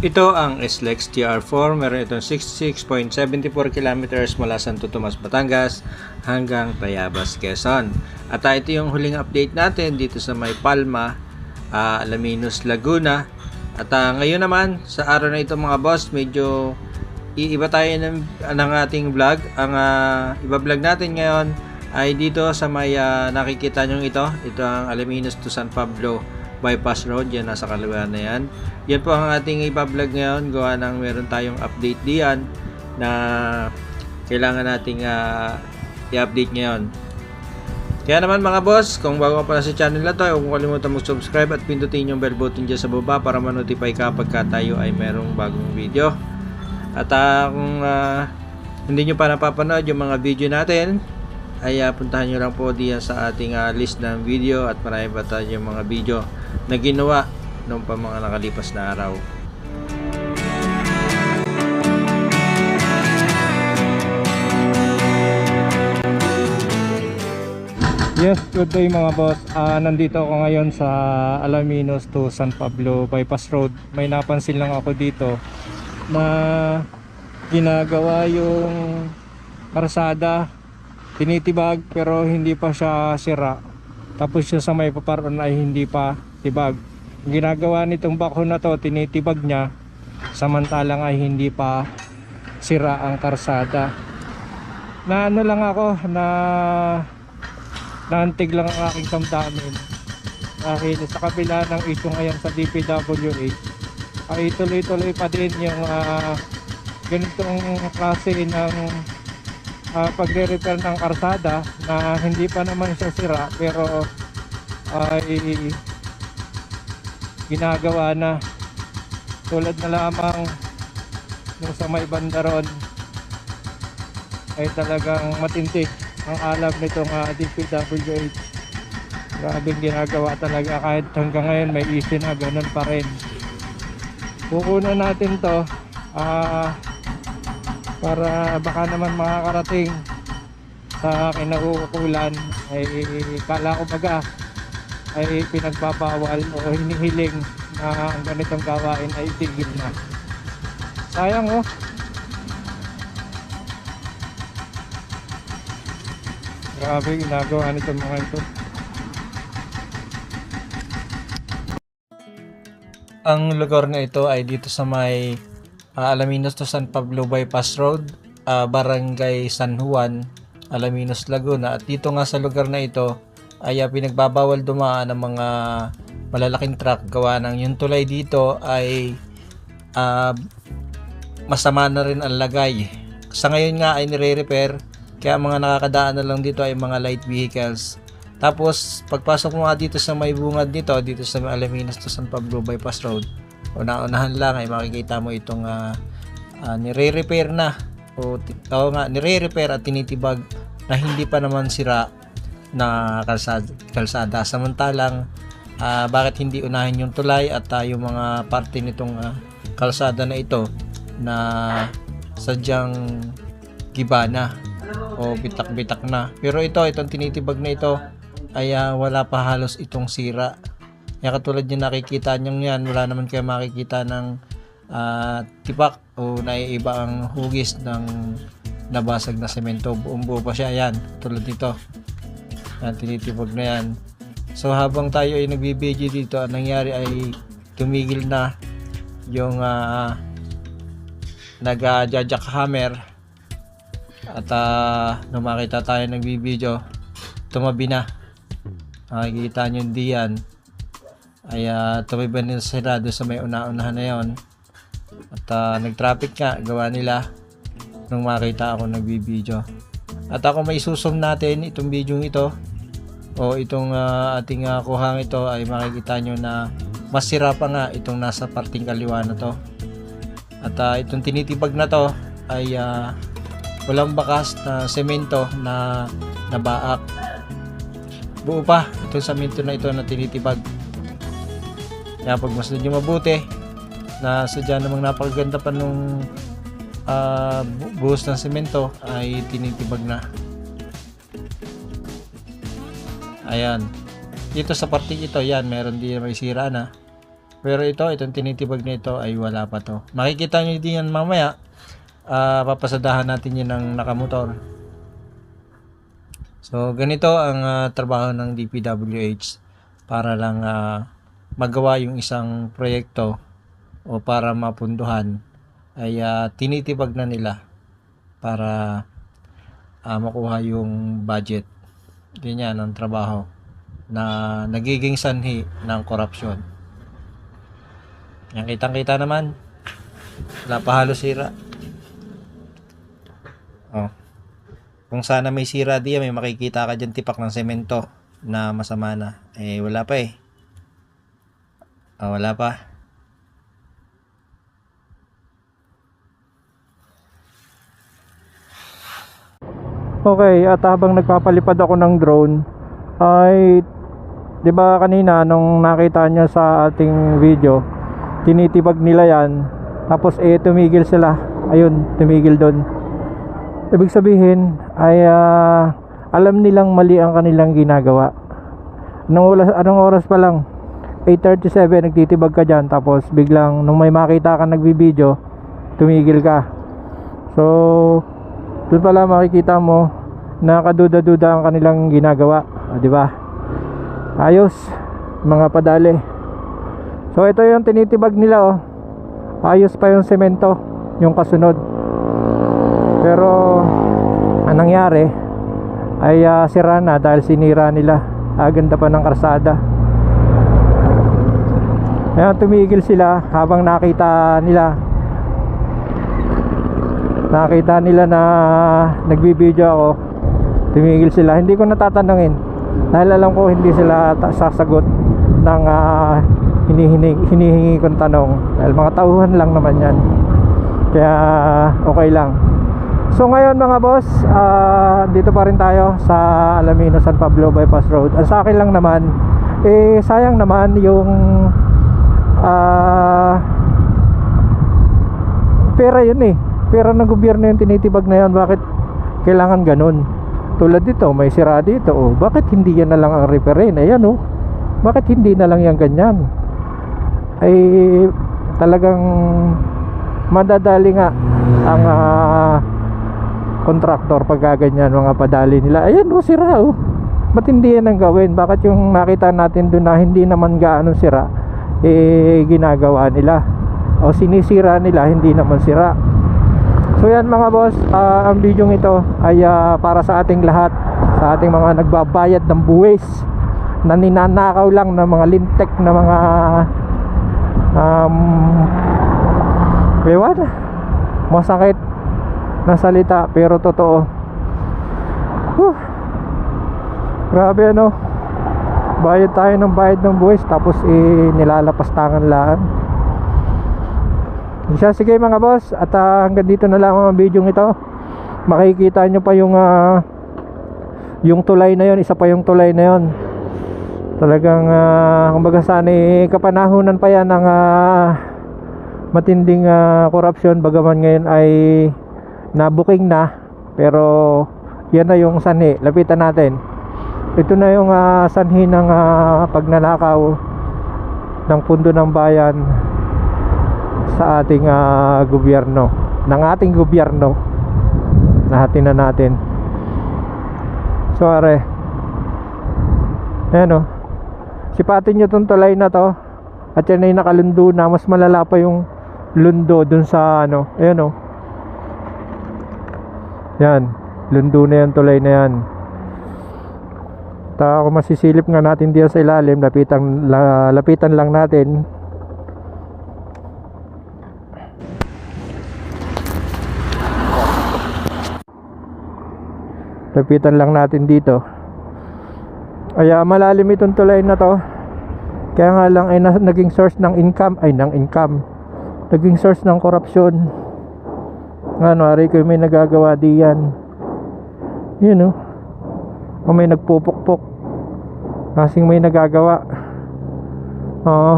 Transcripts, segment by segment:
Ito ang SLEX TR4. Meron itong 66.74 kilometers mula Santo Tomas, Batangas hanggang Tayabas, Quezon. At ah, ito yung huling update natin dito sa May Palma, ah, Alaminos, Laguna. At ah, ngayon naman, sa araw na ito mga boss, medyo iiba tayo ng, ng ating vlog. Ang ah, iba-vlog natin ngayon ay dito sa may ah, nakikita nyo ito. Ito ang Alaminos to San Pablo bypass road yan nasa kaliwa na yan. Yan po ang ating ipa-vlog ngayon. Gawa ng meron tayong update diyan na kailangan nating ah, i-update ngayon. Kaya naman mga boss kung bago ka pala sa channel na to huwag mo kalimutan mag-subscribe at pindutin yung bell button dyan sa baba para ma-notify ka pagka tayo ay merong bagong video. At ah, kung ah, hindi nyo pa napapanood yung mga video natin ay ah, puntahan nyo lang po diyan sa ating ah, list ng video at marami pa tayong mga video na ginawa noong pa mga nakalipas na araw. Yes, good day mga boss. Ah, nandito ako ngayon sa Alaminos to San Pablo Bypass Road. May napansin lang ako dito na ginagawa yung karsada tinitibag pero hindi pa siya sira. Tapos yung sa may paparon ay hindi pa tibag. Ginagawa nitong bako na to, tinitibag niya samantalang ay hindi pa sira ang karsada. Na ano lang ako na naantig lang ang aking damdamin dahil sa kabila ng issue ngayon sa DPWH ay tuloy-tuloy pa din yung ah, ganitong klase ng ah, pagre-repair ng karsada na hindi pa naman siya sira pero ay ginagawa na. Tulad na lamang nung sa may banda ron ay talagang matindi ang alam nitong uh, DPWH grabe ginagawa talaga kahit hanggang ngayon may issue na ganun pa rin. Kukunan natin to ah, para baka naman makakarating sa kinauukulan ay kala ko baga ay pinagbabawal o hinihiling na ang ganitong gawain ay tigil na sayang oh Grabe ginagawa nito mga ito. Ang lugar na ito ay dito sa may ah, Alaminos to San Pablo Bypass Road, ah, Barangay San Juan, Alaminos, Laguna. At dito nga sa lugar na ito ay ah, pinagbabawal dumaan ng mga malalaking truck gawa ng yung tulay dito ay ah, masama na rin ang lagay. Sa ngayon nga ay nire-repair kaya mga nakakadaan na lang dito ay mga light vehicles. Tapos pagpasok mo nga dito sa may bungad nito, dito sa Alaminos to San Pablo Bypass Road, una-unahan lang ay makikita mo itong ah, ah, nire-repair na o oo nga, nire-repair at tinitibag na hindi pa naman sira na kalsada, kalsada. Samantalang ah, bakit hindi unahin yung tulay at ah, yung mga parte nitong ah, kalsada na ito na sadyang giba na o bitak-bitak na. Pero ito, itong tinitibag na ito ay ah, wala pa halos itong sira. Kaya katulad yung nakikita nyo yan, wala naman kayo makikita ng ah, tipak o naiiba ang hugis ng nabasag na semento. Buong buo pa siya. Yan, tulad nito. Yan, tinitibag na yan. So habang tayo ay nagbibideo dito, ang nangyari ay tumigil na yung uh, nag-jackhammer at uh, nung makita tayo nagbibideo tumabi na makikita nyo diyan ay uh, tumabi na sila doon sa may una-unahan na yon at uh, nag-traffic nga gawa nila nung makita ako nagbibideo at ako may susum natin itong video ito o itong uh, ating uh, kuhang ito ay makikita nyo na masira pa nga itong nasa parting kaliwa na to at uh, itong tinitibag na to ay uh, walang bakas na semento na nabaak. Buo pa itong semento na ito na tinitibag. Kaya pag mas nyo mabuti, na sadya namang napakaganda pa nung uh, buhos ng semento ay tinitibag na. Ayan. Dito sa parting ito, yan, meron din may sira na. Pero ito, itong tinitibag nito ay wala pa to. Makikita nyo din yan mamaya. Ah, papasadahan natin yun ng nakamotor. So, ganito ang ah, trabaho ng DPWH para lang ah, magawa yung isang proyekto o para mapunduhan ay ah, tinitibag na nila para ah, makuha yung budget. Ganyan ang trabaho na nagiging sanhi ng korupsyon. Yan kitang-kita naman. Wala pa halos sira. Oh. Kung sana may sira diyan, may makikita ka dyan tipak ng semento na masama na. Eh, wala pa eh. Ah, wala pa. Okay, at habang nagpapalipad ako ng drone ay 'di ba kanina nung nakita niyo sa ating video, tinitibag nila 'yan. Tapos eh tumigil sila. Ayun, tumigil doon. Ibig sabihin ay ah, alam nilang mali ang kanilang ginagawa. Anong oras, anong oras pa lang? 8.37 nagtitibag ka dyan tapos biglang nung may makita ka nagbibideo tumigil ka so doon pala makikita mo na kaduda-duda ang kanilang ginagawa, o, di ba? Ayos, mga padali. So ito yung tinitibag nila oh. Ayos pa yung semento, yung kasunod. Pero ang nangyari ay ah, sira na dahil sinira nila. Aganda pa ng karsada. Kaya tumigil sila habang nakita nila. Nakita nila na nagbibideo ako. Tumigil sila. Hindi ko natatanungin. Dahil alam ko hindi sila sasagot ng ah, hinihinig, hinihingi kong tanong. Dahil mga tauhan lang naman yan. Kaya okay lang. So ngayon mga boss ah, dito pa rin tayo sa Alamino San Pablo Bypass Road. Ang sa akin lang naman eh sayang naman yung ah pera yun eh. Pera ng gobyerno yung tinitibag na yan bakit kailangan ganun? Tulad dito may sira dito. Oh bakit hindi yan na lang ang reparin ayan oh. Bakit hindi na lang yan ganyan? Ay talagang madadali nga ang ah, kontraktor pag ganyan mga padali nila. Ayan oh sira oh. Ba't hindi yan ang gawin. Bakit yung nakita natin doon na hindi naman gaano sira eh ginagawa nila o sinisira nila hindi naman sira So yan mga boss, ah, ang video ito ay ah, para sa ating lahat, sa ating mga nagbabayad ng buwis na ninanakaw lang ng mga lintek na mga um, ewan, masakit na salita pero totoo. Whew. Grabe ano, bayad tayo ng bayad ng buwis tapos eh, tangan lang. Siya, sige mga boss At ah, hanggang dito na lang ang video ito. Makikita nyo pa yung ah, Yung tulay na yon Isa pa yung tulay na yon Talagang uh, Kumbaga sana eh, kapanahunan pa yan ng ah, Matinding ah, korupsyon. Bagaman ngayon ay Nabuking na Pero Yan na yung sanhi. Lapitan natin Ito na yung ah, sanhi ng ah, Pagnanakaw Ng pundo ng bayan sa ating ah, gobyerno ng ating gobyerno. Nahatin na natin. So are ayan o sipatin nyo tong tulay na to. At yan ay nakalundo na. Mas malala pa yung lundo dun sa ano ayan o yan. Lundo na yan tulay na yan Ta kung masisilip nga natin diyan sa ilalim lapitan, la, lapitan lang natin. Lapitan lang natin dito. Kaya malalim itong tulay na to. Kaya nga lang ay na- naging source ng income ay ng income. Naging source ng korupsyon. Ano ari ko may nagagawa diyan. Yun oh o may nagpupukpok kasing may nagagawa oo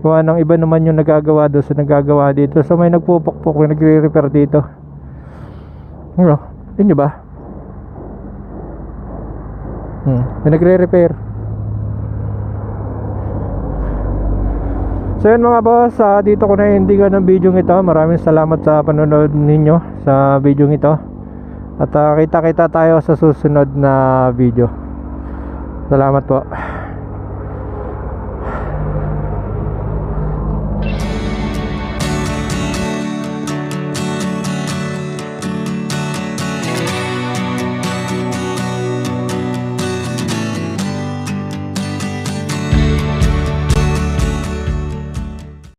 gawa ng iba naman yung nagagawa doon sa nagagawa dito so may nagpupukpok may nagre-repair dito ano yun nyo ba Hmm, may nagre-repair. So yun mga boss, ah, dito ko na hindigan ng video ito. Maraming salamat sa panonood ninyo sa video ito. At ah, kita-kita tayo sa susunod na video. Salamat po.